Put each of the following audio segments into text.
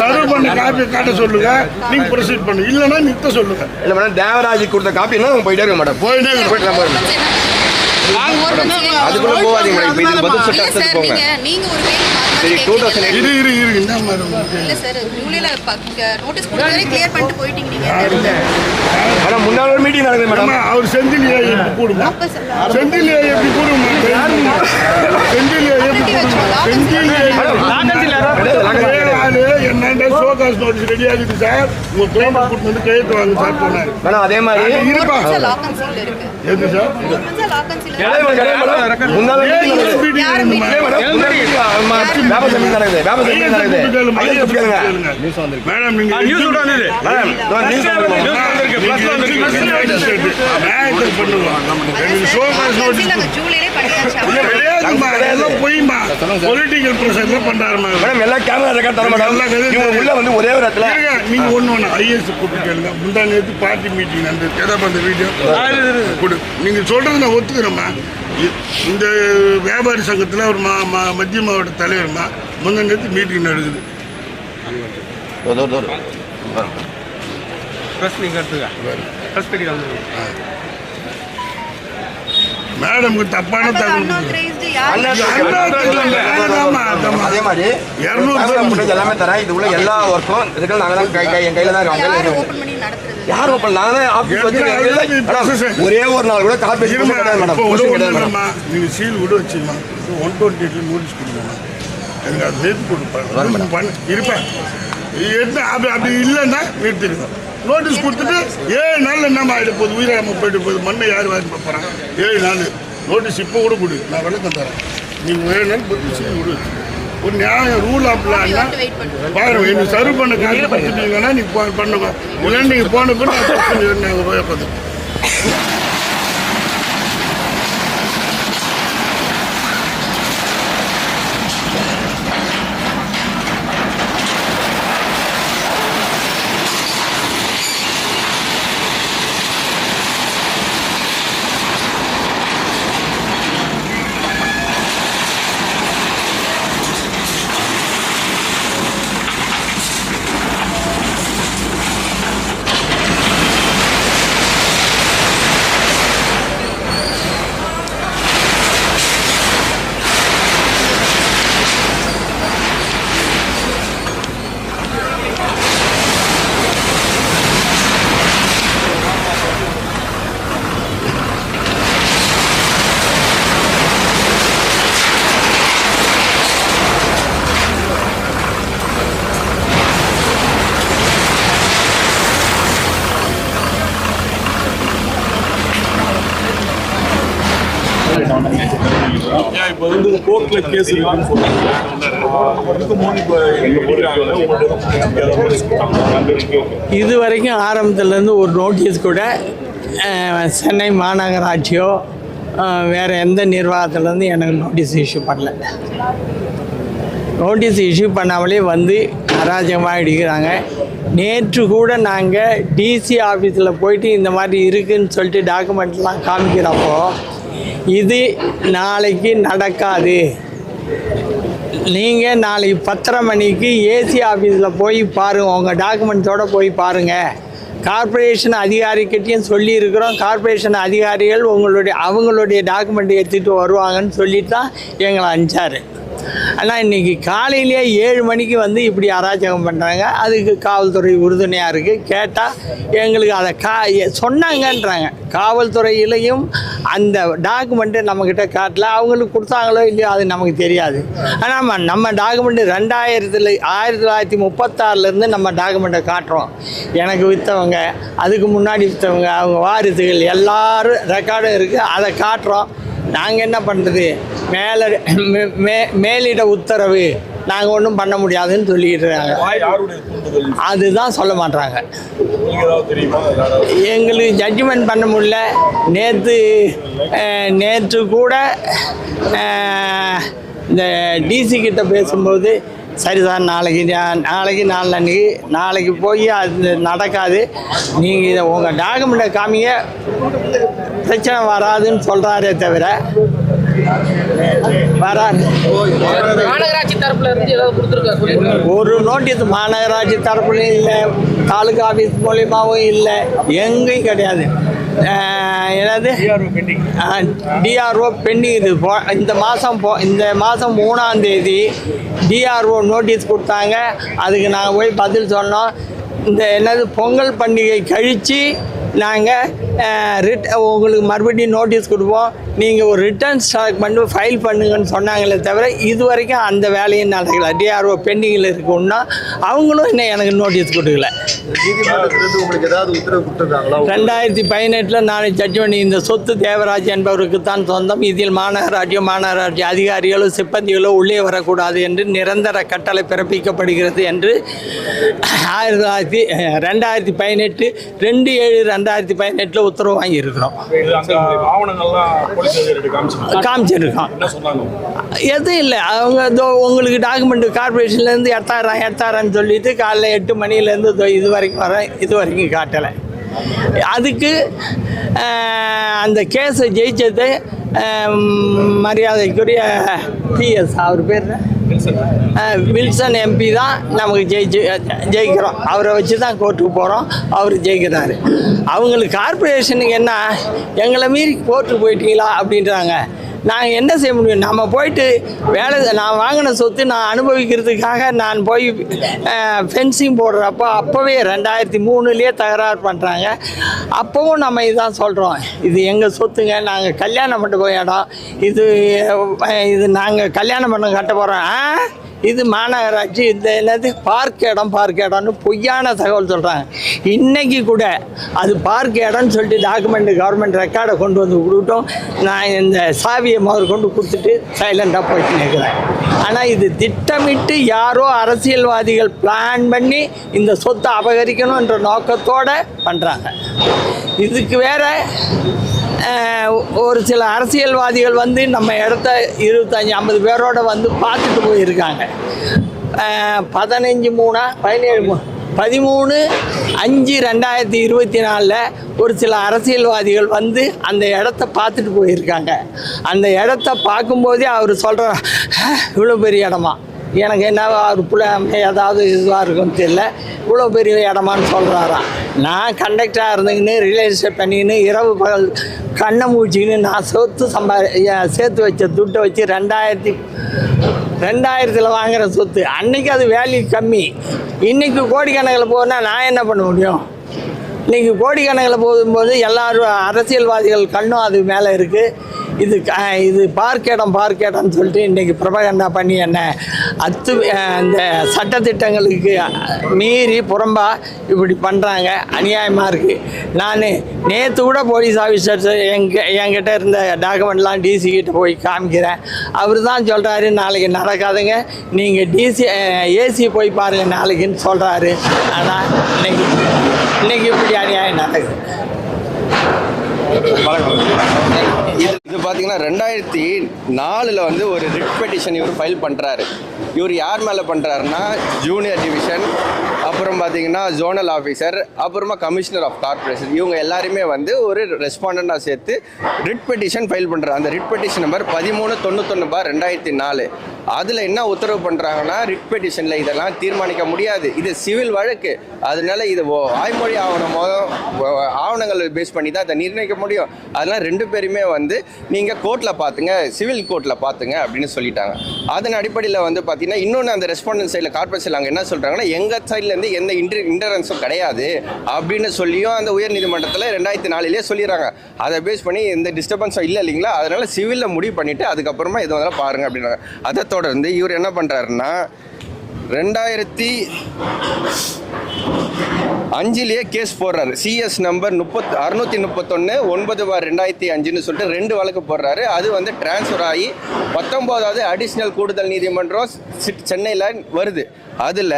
Serve பண்ண copy காட்ட சொல்லுங்க. நீங்க ப்ரொசீட் பண்ணு. இல்லைன்னா நிறுத்த சொல்லுங்க. இல்லை மேடம் தேவராஜ் கொடுத்த காப்பின்னா அவங்க போயிட்டே இருக்க மேடம் போயிட்டே இருக்கணும். போயிட்டு நம்ம வரணும். அதுக்குள்ள போகாதீங்க மேடம் இது பதில் சொல்லிட்டு போங்க. நீங்க நீங்க ஒரு சரி, 2008 இரு இரு இரு. என்ன மாதிரி? இல்ல சார் ஜூலைல நோட்டீஸ் கொடுத்ததே கிளியர் பண்ணிட்டு போயிட்டீங்க நீங்க. மேடம் முன்னாள் ஒரு மீட்டிங் நடக்குது மேடம். அவர் செந்திலியா எப்படி கூடுமா செந்திலியா எப்படி கூடுமா செந்திலியா எப்படி. செந்திலியா என்னண்ட ஷோகாஸ் நோட்டீஸ் ரெடி ஆகுது சார். உங்க கிளைண்ட் கூட்டு வந்து கையெழுத்து வாங்க சார் போனாரு மேடம் அதே மாதிரி இருப்பா எது சார். முன்னாள் மீட்டிங் நடக்குது. Meeting யாரு நடக்குமா? meeting? மேடம், முன்னாள் meeting, ஆமா, வியாபார சமிதி நடக்குது வியாபார சமிதி ஐயா, நடக்குது கூப்பிட்டு கேளுங்க, ஐயா, ஐயா, கூப்பிட்டு கேளுங்க. கேளுங்க. மேடம் நீங்க நோட்டீஸ் பண்ணியாச்சு பொய்மா பொலிட்டிக்கல் ப்ரெஷர்ல பண்றாருமா மேடம் எல்லா கேமரா ரெக்கார்ட் தர மேடம் எல்லா கதையும் இவங்க உள்ள வந்து ஒரே ஒரு இடத்துல நீங்க ஒண்ணு ஒண்ணு ஐஎஸ் கூப்பிட்டு கேளுங்க முந்தா நேத்து பார்ட்டி மீட்டிங் நடந்தது ஏதாவது அந்த வீடியோ கொடு நீங்க சொல்றது நான் ஒத்துக்கிறேம்மா இந்த வியாபாரி சங்கத்துல ஒரு மா மா- மத்திய மாவட்ட தலைவர்மா முந்தா நேத்து மீட்டிங் நடக்குது. நீங்கள் மேடம்க்கு தப்பான தகவல் எல்லாமே தரேன் இது உள்ள எல்லா ஒர்க்கும் இதுக்கு நாங்க தான் கை கை என் கையில தான் யார் ஓப்பன்? நாங்க தான் எத்தனை வச்சிருக்கேன்? ஒரே ஒரு நாள் கூட இருமா, கிடையாது மேடம். இப்போ ஒரு புதுசு ஒண்ணு கிடையாது மேடம். இல்லைம்மா. நீங்க சீல் கூட வச்சுமா ஒன் டுவெண்ட்டி எயிட்ல நோட்டீஸ் கொடுக்கணும். எனக்கு அது கொடுப்பேன். இருப்பேன். என்ன? அப்படி அப்படி இல்லைன்னா நிறுத்திடுவேன் நோட்டீஸ் கொடுத்துட்டு ஏழு நாள் என்னம்மா ஆகிட போகுது? உயிராம போயிட்டு போகுது? மண்ணை யார் வாங்கி போகிறான் ஏழு நாள். நோட்டீஸ் இப்போ கூட கொடு. நான் விளக்கம் தரேன். நீங்கள் ஏழு நாள் போட்டு சீல் கூட வச்சு ஒரு நியாயம் ரூல் ஆப்லான்னா வெயிட் பண்ணுங்க பாருங்க எனக்கு சர்வ் பண்ண. கொடுத்துட்டீங்கன்னா நீங்கள் பண்ணுங்க. இல்லைன்னா நீங்கள் போன பிறகு நான் பிரச்சனை இரண்டாயிரம் இப்போ வந்து கோர்ட்ல கேஸ் இருக்குன்னு இது வரைக்கும் ஆரம்பத்துலேருந்து ஒரு நோட்டீஸ் கூட சென்னை மாநகராட்சியோ வேறு எந்த நிர்வாகத்துலேருந்து எனக்கு நோட்டீஸ் இஷ்யூ பண்ணல. நோட்டீஸ் இஷ்யூ பண்ணாமலே வந்து அராஜகமாக அடிக்கிறாங்க நேற்று கூட நாங்கள் டிசி ஆஃபீஸில் போயிட்டு இந்த மாதிரி இருக்குதுன்னு சொல்லிட்டு டாக்குமெண்ட்லாம் காமிக்கிறப்போ இது நாளைக்கு நடக்காது. நீங்கள் நாளைக்கு பத்தரை மணிக்கு ஏசி ஆஃபீஸில் போய் பாருங்கள் உங்கள் டாக்குமெண்ட்ஸோடு போய் பாருங்கள் கார்ப்பரேஷன் அதிகாரிக்கிட்டையும் சொல்லியிருக்கிறோம். கார்ப்பரேஷன் அதிகாரிகள் உங்களுடைய அவங்களுடைய டாக்குமெண்ட் எடுத்துகிட்டு வருவாங்கன்னு சொல்லிட்டு தான் எங்களை அனுப்பிச்சாரு. ஆனால் இன்றைக்கி காலையிலேயே ஏழு மணிக்கு வந்து இப்படி அராஜகம் பண்ணுறாங்க அதுக்கு காவல்துறை உறுதுணையாக இருக்குது கேட்டால் எங்களுக்கு அதை கா சொன்னாங்கன்றாங்க. காவல்துறையிலையும் அந்த டாக்குமெண்ட்டு நம்மக்கிட்ட காட்டல. அவங்களுக்கு கொடுத்தாங்களோ இல்லையோ அது நமக்கு தெரியாது. ஆனால் நம்ம நம்ம டாக்குமெண்ட்டு ரெண்டாயிரத்தில் ஆயிரத்தி தொள்ளாயிரத்தி முப்பத்தாறுலேருந்து நம்ம டாக்குமெண்ட்டை காட்டுறோம். எனக்கு விற்றவங்க அதுக்கு முன்னாடி விற்றவங்க அவங்க வாரிசுகள் எல்லாரும் ரெக்கார்டும் இருக்குது அதை காட்டுறோம். நாங்கள் என்ன பண்ணுறது மேலே மே- மேலிட உத்தரவு. நாங்கள் ஒன்றும் பண்ண முடியாதுன்னு இருக்காங்க தூண்டுதல்? அதுதான் சொல்ல மாட்டாங்க எங்களுக்கு ஜட்ஜ்மெண்ட் பண்ண முடியல. நேற்று நேற்று கூட இந்த டிசி கிட்ட பேசும்போது சரி சார் நாளைக்கு நாளைக்கு நாளன்னைக்கு நாளைக்கு போய் அது நடக்காது. நீங்கள் இதை உங்கள் டாக்குமெண்ட்டை காமிங்க. பிரச்சனை வராதுன்னு சொல்கிறாரே தவிர வராரு மாநகராட்சி தரப்புல இருந்து ஏதாவது கொடுத்துருக்கா சொல்லியிருக்காங்க? ஒரு நோட்டீஸ் மாநகராட்சி தரப்புலையும் இல்லை தாலுகா ஆஃபீஸ் மூலியமாகவும் இல்லை எங்கேயும் கிடையாது. என்னது? டிஆர்ஓ பெண்டிங் இது. போ- இந்த மாதம் போ இந்த மாதம் மூணாம் தேதி டிஆர்ஓ நோட்டீஸ் கொடுத்தாங்க. அதுக்கு நாங்கள் போய் பதில் சொன்னோம் இந்த என்னது பொங்கல் பண்டிகை கழித்து நாங்கள் ரிட் உங்களுக்கு மறுபடியும் நோட்டீஸ் கொடுப்போம். நீங்கள் ஒரு ரிட்டர்ன் ஸ்டாக் பண்ணி ஃபைல் பண்ணுங்கன்னு சொன்னாங்களே தவிர இது வரைக்கும் அந்த வேலையும் நடக்கல. டிஆர்ஓ பெண்டிங்கில் இருக்குன்னா அவங்களும் இன்னும் எனக்கு நோட்டீஸ் கொடுக்கல. ரெண்டாயிரத்தி பதினெட்டில் நான் ஜட்ஜ்மெண்ட் இந்த சொத்து தேவராஜ் என்பவருக்கு தான் சொந்தம். இதில் மாநகராட்சியோ மாநகராட்சி அதிகாரிகளோ சிப்பந்திகளோ உள்ளே வரக்கூடாது என்று நிரந்தர கட்டளை பிறப்பிக்கப்படுகிறது என்று ஆயிரத்தி தொள்ளாயிரத்தி ரெண்டாயிரத்தி பதினெட்டு ரெண்டு ஏழு ரெண்டாயிரத்தி பதினெட்டில் உத்தரவு வாங்கியிருக்கிறோம். காமிச்சு காமிச்சிருக்கோம் எதுவும் இல்லை. அவங்க உங்களுக்கு டாக்குமெண்ட் கார்பரேஷன்லேருந்து எட்டாயிரம் எட்டாயிரம்னு சொல்லிட்டு காலைல எட்டு மணிலேருந்து இதோ வரைக்கும் வரேன் இது வரைக்கும் காட்டலை. அதுக்கு அந்த கேஸை ஜெயிச்சது மரியாதைக்குரிய பிஎஸ் அவர் பேர் வில்சன் எம்பி தான் நமக்கு ஜெயிச்சு ஜெயிக்கிறோம். அவரை வச்சு தான் கோர்ட்டுக்கு போகிறோம் அவர் ஜெயிக்கிறாரு. அவங்களுக்கு கார்பரேஷனுக்கு என்ன? எங்களை மீறி கோர்ட்டுக்கு போயிட்டீங்களா? அப்படின்றாங்க. நாங்கள் என்ன செய்ய முடியும்? நம்ம போயிட்டு வேலை நான் வாங்கின சொத்து நான் அனுபவிக்கிறதுக்காக நான் போய் ஃபென்சிங் போடுறப்போ அப்போவே ரெண்டாயிரத்தி மூணுலேயே தகராறு பண்ணுறாங்க அப்போவும் நம்ம இதான் சொல்கிறோம் இது எங்கள் சொத்துங்க? நாங்கள் கல்யாணம் பண்ண போய் இடம். இது இது நாங்கள் கல்யாணம் பண்ண கட்ட போகிறோம் ஆ? இது மாநகராட்சி இந்த என்னது பார்க் இடம் பார்க் இடம்னு பொய்யான தகவல் சொல்கிறாங்க இன்னைக்கு கூட அது பார்க் இடம்னு சொல்லிட்டு டாக்குமெண்ட் கவர்மெண்ட் ரெக்கார்டை கொண்டு வந்து கொடுத்தோம் நான் இந்த சாவியை முதல் கொண்டு கொடுத்துட்டு சைலண்டாக போயிட்டு நிற்கிறேன். ஆனால் இது திட்டமிட்டு யாரோ அரசியல்வாதிகள் பிளான் பண்ணி இந்த சொத்தை அபகரிக்கணுன்ற நோக்கத்தோடு பண்ணுறாங்க இதுக்கு வேற ஒரு சில அரசியல்வாதிகள் வந்து நம்ம இடத்த இருபத்தஞ்சி ஐம்பது பேரோட வந்து பார்த்துட்டு போயிருக்காங்க. பதினஞ்சு மூணா பதினேழு மூணு பதிமூணு அஞ்சு ரெண்டாயிரத்தி இருபத்தி நாலில் ஒரு சில அரசியல்வாதிகள் வந்து அந்த இடத்த பார்த்துட்டு போயிருக்காங்க. அந்த இடத்த பார்க்கும்போதே அவர் சொல்கிற இவ்வளோ பெரிய இடமா? எனக்கு என்ன அவர் பிள்ளை ஏதாவது இதுவாக இருக்குன்னு தெரியல. இவ்வளோ பெரிய இடமான்னு சொல்கிறாராம் நான் கண்டக்டராக இருந்துக்கின்னு ரிலேஷன் பண்ணிக்கின்னு இரவு பகல் கண்ணை மூச்சிக்கின்னு நான் சொத்து சம்பா சேர்த்து வச்ச துட்டை வச்சு ரெண்டாயிரத்தி ரெண்டாயிரத்தில் வாங்குகிற சொத்து. அன்றைக்கி அது வேல்யூ கம்மி. இன்னைக்கு கோடிக்கணக்கில் போனால் நான் என்ன பண்ண முடியும்? இன்னைக்கு கோடிக்கணக்கில் போகும்போது எல்லாரும் அரசியல்வாதிகள் கண்ணும் அது மேலே இருக்குது இது க- இது பார்க்கேடம் பார்க்கேடம்னு பார்க் சொல்லிட்டு இன்றைக்கி பிரபகண்டா பண்ணி என்ன அத்து அந்த சட்டத்திட்டங்களுக்கு மீறி புறம்பா இப்படி பண்ணுறாங்க அநியாயமாக இருக்குது நான் நேற்று கூட போலீஸ் ஆஃபீஸர்ஸ் எங்க என்கிட்ட இருந்த டாக்குமெண்ட்லாம் டிசி கிட்ட போய் காமிக்கிறேன். அவர் தான் சொல்கிறாரு நாளைக்கு நடக்காதுங்க. நீங்கள் டிசி ஏசி போய் பாருங்கள் நாளைக்குன்னு சொல்கிறாரு ஆனால் இன்னைக்கு இப்படி அநியாயம் நடக்குது. இது இது பார்த்தீங்கன்னா ரெண்டாயிரத்தி நாலில் வந்து ஒரு ரிட் பெட்டிஷன் இவர் ஃபைல் பண்ணுறாரு இவர் யார் மேலே பண்ணுறாருன்னா ஜூனியர் டிவிஷன் அப்புறம் பார்த்தீங்கன்னா ஜோனல் ஆஃபீஸர் அப்புறமா கமிஷனர் ஆஃப் கார்பரேஷன் இவங்க எல்லாருமே வந்து ஒரு ரெஸ்பாண்டாக சேர்த்து ரிட் பெட்டிஷன் ஃபைல் பண்ணுறாரு அந்த ரிட் பெட்டிஷன் நம்பர் பதிமூணு தொண்ணூத்தொன்று பார் ரெண்டாயிரத்தி நாலு. அதில் என்ன உத்தரவு பண்ணுறாங்கன்னா ரிட் பெட்டிஷனில் இதெல்லாம் தீர்மானிக்க முடியாது. இது சிவில் வழக்கு. அதனால இது வாய்மொழி ஆவணம் ஆவணங்களை ஆவணங்கள் பேஸ் பண்ணி தான் அதை நிர்ணயிக்க முடியும். அதெல்லாம் ரெண்டு பேருமே வந்து நீங்கள் கோர்ட்டில் பார்த்துங்க சிவில் கோர்ட்டில் பார்த்துங்க அப்படின்னு சொல்லிட்டாங்க. அதன் அடிப்படையில் வந்து பார்த்தீங்கன்னா இன்னொன்று அந்த ரெஸ்பாண்டன்ட் சைடில் கார்பரேஷன் அங்கே என்ன சொல்கிறாங்கன்னா எங்கள் சைட்லேருந்து எந்த இன்டர் இன்டரன்ஸும் கிடையாது அப்படின்னு சொல்லியும் அந்த உயர்நீதிமன்றத்தில் ரெண்டாயிரத்தி நாலுலேயே சொல்லிடுறாங்க. அதை பேஸ் பண்ணி எந்த டிஸ்டர்பன்ஸும் இல்லை இல்லைங்களா? அதனால் சிவிலில் முடிவு பண்ணிவிட்டு அதுக்கப்புறமா எது வந்தாலும் பாருங்கள் அப்படின்னாங்க அதை தொடர்ந்து இவர் என்ன பண்ணுறாருன்னா ரெண்டாயிரத்தி அஞ்சுலேயே கேஸ் போடுறாரு. சிஎஸ் நம்பர் முப்பத் அறுநூத்தி முப்பத்தொன்று ஒன்பது பார் ரெண்டாயிரத்தி அஞ்சுன்னு சொல்லிட்டு ரெண்டு வழக்கு போடுறாரு. அது வந்து டிரான்ஸ்ஃபர் ஆகி பத்தொம்போதாவது அடிஷ்னல் கூடுதல் நீதிமன்றம் சிட்- சென்னையில் வருது. அதில்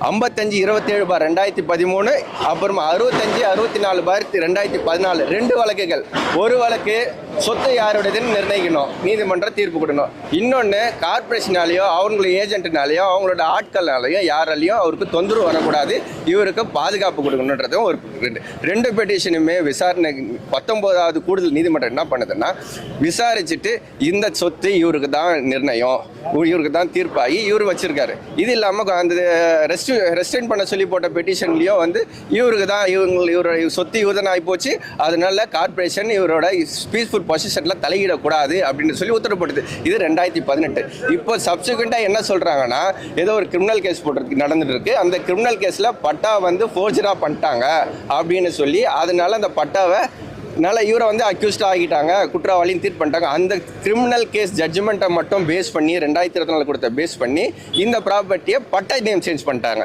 ஐம்பத்தஞ்சு இருபத்தேழு பார் ரெண்டாயிரத்தி பதிமூணு அப்புறமா அறுபத்தஞ்சு அறுபத்தி நாலு பார் ரெண்டாயிரத்தி பதினாலு. ரெண்டு வழக்குகள். ஒரு வழக்கு சொத்து யாருடையதுன்னு நிர்ணயிக்கணும் நீதிமன்றம் தீர்ப்பு கொடுக்கணும். இன்னொன்று கார்பரேஷனாலேயோ அவங்களோட ஏஜென்ட்னாலேயோ அவங்களோட ஆட்கள்னாலேயோ யாராலையும் அவருக்கு தொந்தரவு வரக்கூடாது. இவருக்கு பாதுகாப்பு கொடுக்கணுன்றதும் ஒரு ரெண்டு ரெண்டு பெட்டிஷனுமே விசாரணை பத்தொம்போதாவது கூடுதல் நீதிமன்றம் என்ன பண்ணுதுன்னா விசாரிச்சுட்டு இந்த சொத்து இவருக்கு தான் நிர்ணயம் இவருக்கு தான் தீர்ப்பாகி இவர் வச்சிருக்காரு. இது இல்லாமல் அந்த ரெஸ்ட் ரெஸ்டென்ட் பண்ண சொல்லி போட்ட பெட்டிஷன்லேயும் வந்து இவருக்கு தான் இவங்க இவரோட சொத்து இவர் போச்சு. அதனால கார்பரேஷன் இவரோட பீஸ்ஃபுல் பொசிஷனில் தலையிடக்கூடாது அப்படின்னு சொல்லி உத்தரப்படுது இது ரெண்டாயிரத்தி பதினெட்டு. இப்போ சப்சிக்வெண்ட்டாக என்ன சொல்கிறாங்கன்னா ஏதோ ஒரு கிரிமினல் கேஸ் போட்டு நடந்துட்டு இருக்கு அந்த கிரிமினல் கேஸில் பட்டா வந்து ஃபோர்ஜராக பண்ணிட்டாங்க அப்படின்னு சொல்லி அதனால அந்த பட்டாவை அதனால இவரை வந்து அக்யூஸ்ட் ஆகிட்டாங்க குற்றவாளின்னு தீர்ப்பு பண்ணிட்டாங்க. அந்த கிரிமினல் கேஸ் ஜட்ஜ்மெண்ட்டை மட்டும் பேஸ் பண்ணி ரெண்டாயிரத்தி இருபத்தி நாலு கொடுத்த பேஸ் பண்ணி இந்த ப்ராப்பர்ட்டியை பட்டா நேம் சேஞ்ச் பண்ணிட்டாங்க.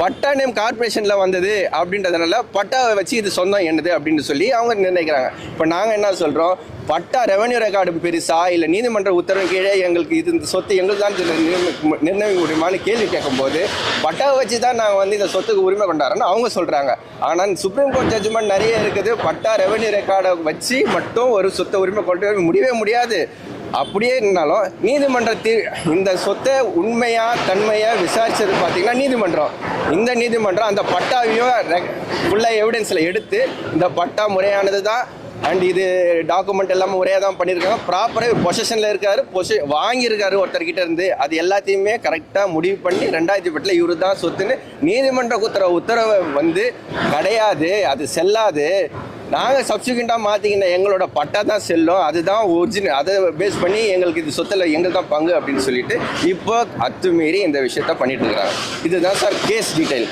பட்டா நேம் கார்பரேஷனில் வந்தது அப்படின்றதுனால பட்டாவை வச்சு இது சொந்தம் என்னது அப்படின்னு சொல்லி அவங்க நிர்ணயிக்கிறாங்க. இப்போ நாங்கள் என்ன சொல்கிறோம் பட்டா ரெவன்யூ ரெக்கார்டு பெருசா? இல்லை நீதிமன்ற உத்தரவு கீழே எங்களுக்கு இது இந்த சொத்து எங்களுக்கு தான் நிர்ணயிக்க முடியுமான்னு கேள்வி கேட்கும்போது பட்டாவை வச்சு தான் நாங்கள் வந்து இந்த சொத்துக்கு உரிமை கொண்டாடுறோன்னு அவங்க சொல்கிறாங்க ஆனால் சுப்ரீம் கோர்ட் ஜட்ஜ்மெண்ட் நிறைய இருக்குது. பட்டா ரெவன்யூ ரெக்கார்டை வச்சு மட்டும் ஒரு சொத்தை உரிமை கொண்டு முடியவே முடியாது. அப்படியே இருந்தாலும் நீதிமன்றத்தில் இந்த சொத்தை உண்மையா தன்மையா விசாரிச்சது பார்த்தீங்கன்னா நீதிமன்றம். இந்த நீதிமன்றம் அந்த பட்டாவையும் ஃபுல்லாக எவிடன்ஸில் எடுத்து இந்த பட்டா முறையானது தான் அண்ட் இது டாக்குமெண்ட் எல்லாமே ஒரே தான் பண்ணியிருக்காங்க ப்ராப்பராக பொசிஷனில் இருக்காரு பொசி வாங்கியிருக்காரு ஒருத்தர்கிட்ட இருந்து. அது எல்லாத்தையுமே கரெக்டாக முடிவு பண்ணி ரெண்டாயிரத்தி பட்டில் இவரு தான் சொத்துன்னு நீதிமன்ற உத்தரவு உத்தரவை வந்து கிடையாது அது செல்லாது. நாங்கள் சப்சிக்வெண்ட்டாக மாற்றிக்கின எங்களோட பட்டா தான் செல்லும். அதுதான் ஒரிஜினல் அதை பேஸ் பண்ணி எங்களுக்கு இது சொத்தில் எங்களுக்கு தான் பங்கு அப்படின்னு சொல்லிட்டு இப்போ அத்துமீறி இந்த விஷயத்த பண்ணிட்டு இருக்கிறாங்க இதுதான் சார் கேஸ் டீட்டெயில்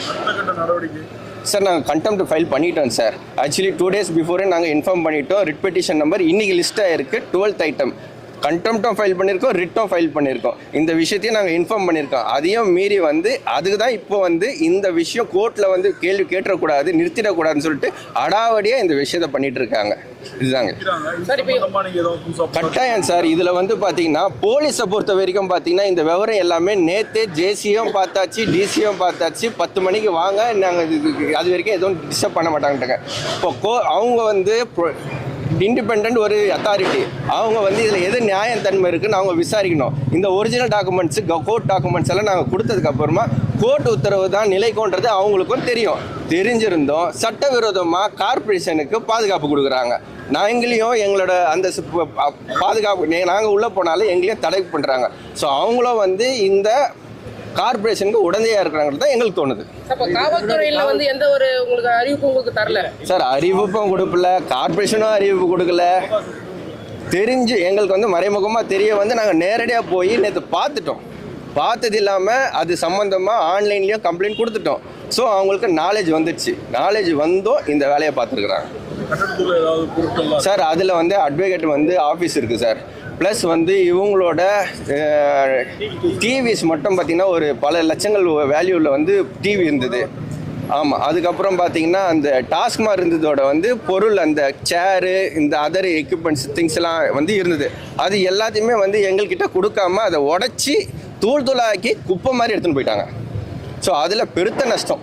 நடவடிக்கை. சார் நாங்கள் கண்டெம்ட் ஃபைல் பண்ணிட்டோம் சார் ஆக்சுவலி டூ டேஸ் பிஃபோரே நாங்கள் இன்ஃபார்ம் பண்ணிட்டோம் ரிட் பெட்டிஷன் நம்பர் இன்னைக்கு லிஸ்ட்டாக இருக்குது டுவெல்த் ஐட்டம் கண்டெம்ட்டும் ஃபைல் பண்ணியிருக்கோம் ரிட்டும் ஃபைல் பண்ணியிருக்கோம் இந்த விஷயத்தையும் நாங்கள் இன்ஃபார்ம் பண்ணியிருக்கோம் அதையும் மீறி வந்து அதுக்கு தான் இப்போ வந்து இந்த விஷயம் கோர்ட்டில் வந்து கேள்வி கேட்டுறக்கூடாது நிறுத்திடக்கூடாதுன்னு சொல்லிட்டு அடாவடியாக இந்த விஷயத்தை பண்ணிகிட்டு இருக்காங்க. இதுதாங்க. கட்டாயம் சார். இதில் வந்து பார்த்தீங்கன்னா போலீஸை பொறுத்த வரைக்கும் பார்த்தீங்கன்னா இந்த விவரம் எல்லாமே நேற்று ஜேசியும் பார்த்தாச்சு டிசியும் பார்த்தாச்சு. பத்து மணிக்கு வாங்க நாங்கள் அது வரைக்கும் எதுவும் டிஸ்டர்ப் பண்ண மாட்டாங்கட்டாங்க இப்போ கோ அவங்க வந்து இண்டிபெண்ட் ஒரு அத்தாரிட்டி அவங்க வந்து இதில் எது நியாயத்தன்மை இருக்குன்னு அவங்க விசாரிக்கணும். இந்த ஒரிஜினல் டாக்குமெண்ட்ஸு கோர்ட் டாக்குமெண்ட்ஸ் எல்லாம் நாங்கள் கொடுத்ததுக்கு அப்புறமா கோர்ட் உத்தரவு தான் நிலைக்கோன்றது அவங்களுக்கும் தெரியும். தெரிஞ்சிருந்தோம் சட்டவிரோதமாக கார்ப்பரேஷனுக்கு பாதுகாப்பு கொடுக்குறாங்க. நாங்களையும் எங்களோட அந்த பாதுகாப்பு நாங்கள் உள்ளே போனாலும் எங்களையும் தடை பண்ணுறாங்க ஸோ அவங்களும் வந்து இந்த கார்ப்பரேஷனுக்கு உடந்தையாக இருக்கிறாங்கிறது தான் எங்களுக்கு தோணுது. காவல்துறையில வந்து எந்த ஒரு உங்களுக்கு அறிவிப்பு உங்களுக்கு தரல? சார் அறிவிப்பும் கொடுக்கல கார்ப்பரேஷனும் அறிவிப்பு கொடுக்கல. தெரிஞ்சு எங்களுக்கு வந்து மறைமுகமாக தெரிய வந்து நாங்கள் நேரடியாக போய் நேற்று பார்த்துட்டோம். பார்த்தது இல்லாமல் அது சம்மந்தமாக ஆன்லைன்லேயும் கம்ப்ளைண்ட் கொடுத்துட்டோம். ஸோ அவங்களுக்கு நாலேஜ் வந்துடுச்சு. நாலேஜ் வந்தும் இந்த வேலையை பார்த்துருக்குறாங்க. சார் அதில் வந்து அட்வொகேட் வந்து ஆஃபீஸ் இருக்குது சார் ப்ளஸ் வந்து இவங்களோட டிவிஸ் மட்டும் பார்த்திங்கன்னா ஒரு பல லட்சங்கள் வேல்யூவில் வந்து டிவி இருந்தது. ஆமாம் அதுக்கப்புறம் பார்த்தீங்கன்னா அந்த டாஸ்மாக் இருந்ததோட வந்து பொருள் அந்த சேரு இந்த அதர் எக்யூப்மெண்ட்ஸ் திங்ஸ்லாம் வந்து இருந்தது. அது எல்லாத்தையுமே வந்து எங்கள்கிட்ட கொடுக்காம அதை உடச்சி தூள் தூளாக்கி குப்பை மாதிரி எடுத்துன்னு போயிட்டாங்க. ஸோ அதில் பெருத்த நஷ்டம்.